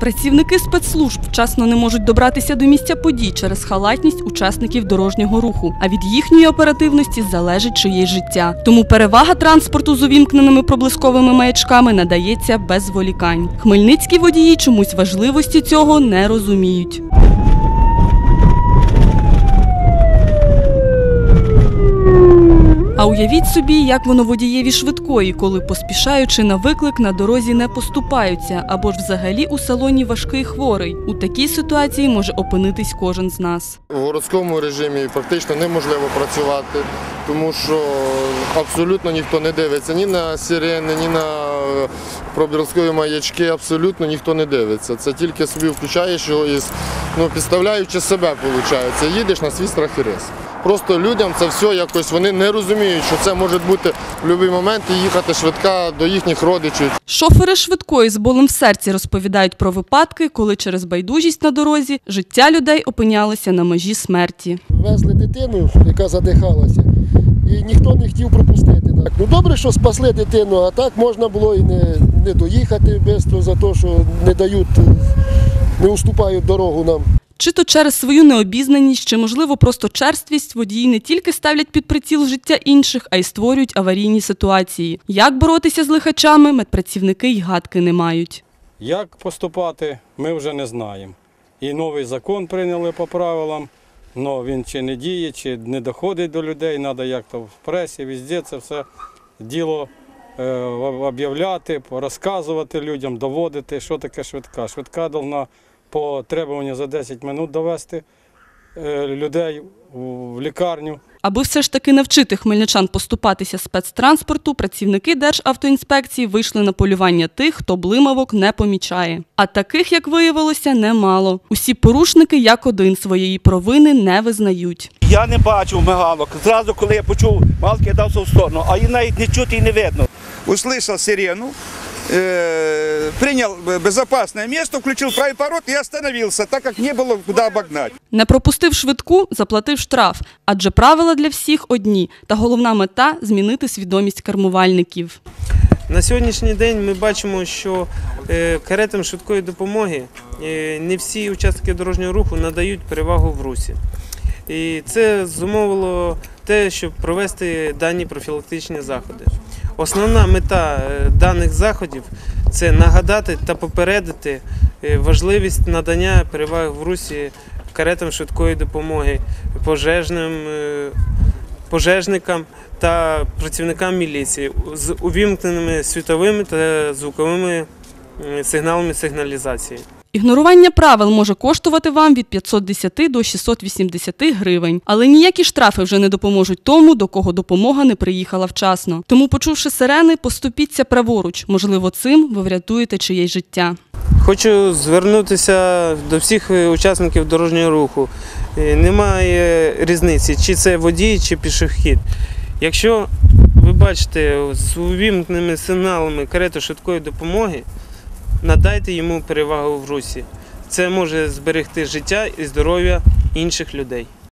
Працівники спецслужб вчасно не можуть добратися до місця подій через халатність учасників дорожнього руху. А від їхньої оперативності залежить чиєсь життя. Тому перевага транспорту з увімкненими проблисковими маячками надається без зволікань. Хмельницькі водії чомусь важливості цього не розуміють. Уявіть собі, як воно водієві швидкої, коли поспішаючи на виклик на дорозі не поступаються, або ж взагалі у салоні важкий хворий. У такій ситуації може опинитись кожен з нас. В городському режимі практично неможливо працювати, тому що абсолютно ніхто не дивиться ні на сирени, ні на е, пробірськові маячки, абсолютно ніхто не дивиться. Це тільки собі включаєш його і ну, підставляючи себе, виходить, їдеш на свій страх і риск. Просто людям це все якось вони не розуміють, що це може бути в будь-який момент і їхати швидка до їхніх родичів. Шофери швидкої з болем в серці розповідають про випадки, коли через байдужість на дорозі життя людей опинялося на межі смерті. Везли дитину, яка задихалася, і ніхто не хотів пропустити. Так. Ну добре, що спасли дитину, а так можна було і не, не доїхати швидко за те, що не дають, не уступають дорогу нам. Чи то через свою необізнаність, чи можливо просто черствість водії не тільки ставлять під приціл життя інших, а й створюють аварійні ситуації. Як боротися з лихачами, медпрацівники й гадки не мають. Як поступати, ми вже не знаємо. І новий закон прийняли по правилам, але він чи не діє, чи не доходить до людей. Треба як то в пресі, везде це все діло е, об'являти, розказувати людям, доводити, що таке швидка. Швидка повинна по требуванню за 10 минут довести е, людей в лікарню. Аби все ж таки навчити хмельничан поступатися спецтранспорту, працівники Державтоінспекції вийшли на полювання тих, хто блимавок не помічає. А таких, як виявилося, немало. Усі порушники як один своєї провини не визнають. Я не бачив мигалок. Зразу, коли я почув малки, я дався в сторону, а її навіть не чути і не видно. услышал сирену, э, принял безопасное место, включил правый поворот и остановился, так как не было куда обогнать. Не пропустив швидку, заплатив штраф, адже правила для всіх одні, та головна мета змінити свідомість кермувальників. На сьогоднішній день ми бачимо, що е, каретам швидкої допомоги е, не всі учасники дорожнього руху надають перевагу в русі. І це зумовило те, щоб провести дані профілактичні заходи. Основна мета е, даних заходів це нагадати та попередити е, важливість надання переваги в русі каретам швидкої допомоги, пожежним, е, пожежникам та працівникам міліції з увімкненими світовими та звуковими сигналами сигналізації. Ігнорування правил може коштувати вам від 510 до 680 гривень, але ніякі штрафи вже не допоможуть тому, до кого допомога не приїхала вчасно. Тому, почувши сирени, поступіться праворуч. Можливо, цим ви врятуєте чиєсь життя. Хочу звернутися до всіх учасників дорожнього руху. Е, Немає різниці, чи це водій, чи пішохід. Якщо ви бачите з увімкненими сигналами карету швидкої допомоги, надайте йому перевагу в русі. Це може зберегти життя і здоров'я інших людей.